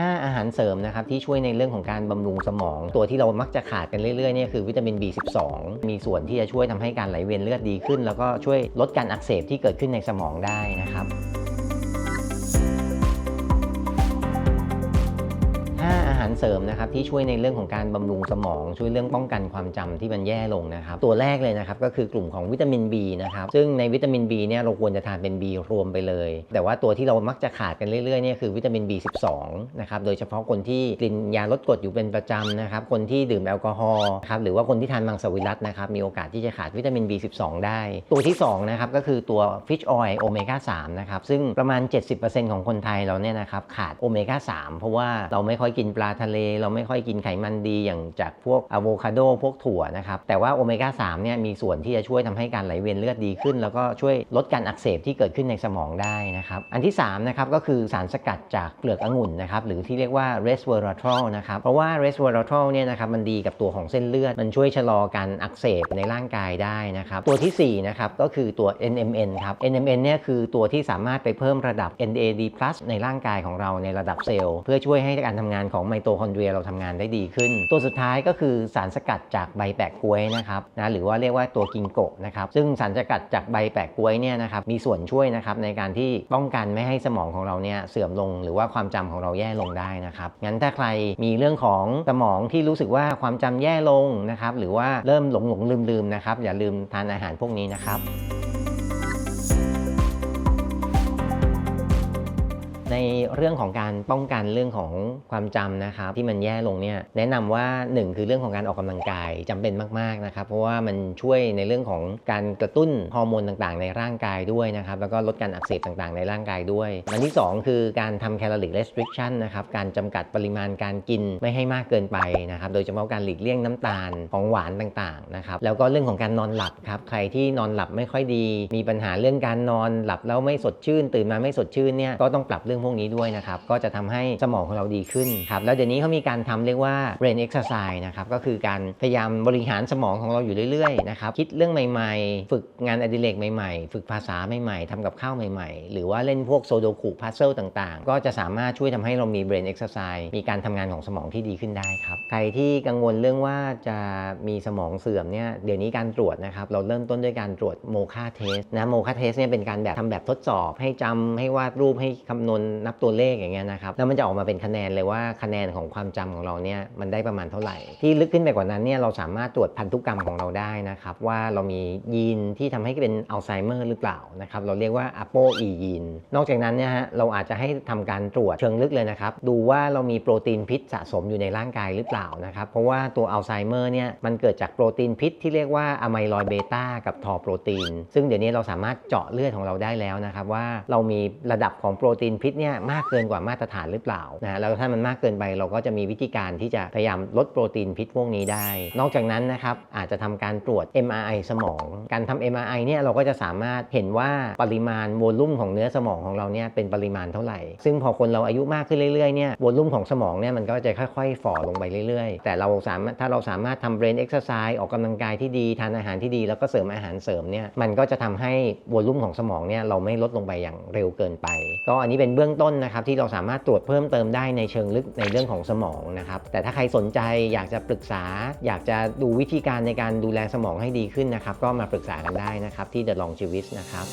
5 อาหารเสริมนะครับที่ช่วยในเรื่องของการบำรุงสมอง ตัวที่เรามักจะขาดกันเรื่อยๆเนี่ยคือวิตามิน B12 มีส่วนที่จะช่วยทำให้การไหลเวียนเลือดดีขึ้น แล้วก็ช่วยลดการอักเสบที่เกิดขึ้นในสมองได้นะครับ เสริมนะครับที่ช่วยในเรื่องของการบำรุงสมอง ช่วยเรื่องป้องกันความจำที่มันแย่ลงนะครับตัวแรกเลยนะครับก็คือกลุ่มของวิตามิน B นะครับซึ่งในวิตามิน B เนี่ยเราควรจะทานเป็น B รวมไปเลย แต่ว่าตัวที่เรามักจะขาดกันเรื่อยๆเนี่ยคือวิตามิน B12 นะครับโดยเฉพาะคนที่กินยาลดกรดอยู่เป็นประจำนะครับคนที่ดื่มแอลกอฮอล์ครับหรือว่าคนที่ทานมังสวิรัตนะครับมีโอกาสที่จะขาดวิตามิน B12 ได้ ตัวที่2นะครับก็คือตัว Fish Oil Omega 3นะครับซึ่งประมาณ 70%ของคนไทยเราเนี่ยนะครับขาดโอเมก้า3เพราะว่าเราไม่ค่อยกินปลาทะเล เราไม่ค่อยกินไขมันดีอย่างจากพวกอะโวคาโดพวกถั่วนะครับแต่ว่าโอเมก้า3เนี่ยมีส่วนที่จะช่วยทำให้การไหลเวียนเลือดดีขึ้น แล้วก็ช่วยลดการอักเสบที่เกิดขึ้นในสมองได้นะครับอันที่3นะครับก็คือสารสกัดจากเปลือกองุ่นนะครับหรือที่เรียกว่า resveratrol นะครับเพราะว่า resveratrol เนี่ยนะครับมันดีกับตัวของเส้นเลือด มันช่วยชะลอการอักเสบในร่างกายได้นะครับตัวทีสี่4นะครับก็คือตัว NMN ครับ NMN เนี่ยคือตัวที่สามารถไปเพิ่มระดับ NAD+ ในร่างกายของเราในระดับเซลล์เพื่อช่วยให้การทำงานของไมโตคอนเดรียเราทำงานได้ดีขึ้น ตัวสุดท้ายก็คือสารสกัดจากใบแปะกล้วยนะครับนะหรือว่าเรียกว่าตัวกิงโกะนะครับซึ่งสารสกัดจากใบแปะกล้วยเนี่ยนะครับมีส่วนช่วยนะครับในการที่ป้องกันไม่ให้สมองของเราเนี่ยเสื่อมลง หรือว่าความจำของเราแย่ลงได้นะครับงั้นถ้าใครมีเรื่องของสมองที่รู้สึกว่าความจำแย่ลงนะครับหรือว่าเริ่มหลงหลงลืมลืมนะครับอย่าลืมทานอาหารพวกนี้นะครับ ในเรื่องของการป้องกันเรื่องของความจำนะครับที่มันแย่ลงเนี่ยแนะนำว่า 1 คือเรื่องของการออกกำลังกายจำเป็นมากๆนะครับเพราะว่ามันช่วยในเรื่องของการกระตุ้นฮอร์โมนต่างๆ ในร่างกายด้วยนะครับแล้วก็ลดการอักเสบต่างๆ ในร่างกายด้วยอันที่ 2 คือการทำ calorie restriction นะครับการจำกัดปริมาณการกินไม่ให้มากเกินไปนะครับโดยเฉพาะการหลีกเลี่ยงน้ำตาลของหวานต่างๆนะครับแล้วก็เรื่องของการนอนหลับครับใครที่นอนหลับไม่ค่อยดี มีปัญหาเรื่องการนอนหลับแล้วไม่สดชื่น ตื่นมาไม่สดชื่นเนี่ยก็ต้องปรับเรื่องพวกนี้ด้วยนะครับ ก็จะทำให้สมองของเราดีขึ้นครับ แล้วเดี๋ยวนี้เขามีการทำเรียกว่า brain exercise นะครับ ก็คือการพยายามบริหารสมองของเราอยู่เรื่อยๆนะครับ คิดเรื่องใหม่ๆ ฝึกงานอดิเรกใหม่ๆ ฝึกภาษาใหม่ๆทำกับข้าวใหม่ๆ หรือว่าเล่นพวกโซโดคุพัซเซิลต่างๆ ก็จะสามารถช่วยทำให้เรามี brain exercise มีการทำงานของสมองที่ดีขึ้นได้ครับ ใครที่กังวลเรื่องว่าจะมีสมองเสื่อมเนี่ย เดี๋ยวนี้การตรวจนะครับ เราเริ่มต้นด้วยการตรวจโมคาเทสนะ โมคาเทสเนี่ยเป็นการแบบทำแบบทดสอบให้จำให้วาดรูปให้คำนวณนับตัวเลขอย่างเงี้ยนะครับแล้วมันจะออกมาเป็นคะแนนเลยว่าคะแนนของความจำของเราเนี่ยมันได้ประมาณเท่าไหร่ ที่ลึกขึ้นไปกว่านั้นเนี่ยเราสามารถตรวจพันธุกรรมของเราได้นะครับว่าเรามียีนที่ทำให้เป็นอัลไซเมอร์หรือเปล่านะครับเราเรียกว่า APO E ยีนนอกจากนั้นเนี่ยฮะเราอาจจะให้ทำการตรวจเชิงลึกเลยนะครับดูว่าเรามีโปรตีนพิษสะสมอยู่ในร่างกายหรือเปล่านะครับเพราะว่าตัวอัลไซเมอร์เนี่ยมันเกิดจากโปรตีนพิษที่เรียกว่าอะไมลอยเบต้ากับทอโปรตีน ซึ่งเดี๋ยวนี้เราสามารถเจาะเลือดของเราได้แล้วนะครับว่าเรามีระดับของโปรตีนพิษเนี่ยมากเกินกว่ามาตรฐานหรือเปล่านะแล้วถ้ามันมากเกินไปเราก็จะมีวิธีการที่จะพยายามลดโปรตีนพิษพวกนี้ได้ นอกจากนั้นนะครับอาจจะทำการตรวจ MRI สมอง การทำ MRI เนี่ยเราก็จะสามารถเห็นว่าปริมาณโวลุ่มของเนื้อสมองของเราเนี่ยเป็นปริมาณเท่าไหร่ ซึ่งพอคนเราอายุมากขึ้นเรื่อยๆเนี่ยโวลุ่มของสมองเนี่ยมันก็จะค่อยๆฝ่อลงไปเรื่อยๆ แต่เราสามารถถ้าเราสามารถทำ brain exercise ออกกำลังกายที่ดีทานอาหารที่ดี แล้วก็เสริมอาหารเสริมเนี่ยมันก็จะทำให้โวลุ่มของสมองเนี่ยเราไม่ลดลงไปอย่างเร็วเกินไป ก็อันนี้เป็นเบื้องต้นนะครับที่เราสามารถตรวจเพิ่มเติมได้ในเชิงลึกในเรื่องของสมองนะครับแต่ถ้าใครสนใจอยากจะปรึกษา อยากจะดูวิธีการในการดูแลสมองให้ดีขึ้นนะครับก็มาปรึกษากันได้นะครับที่ The Longevist นะครับ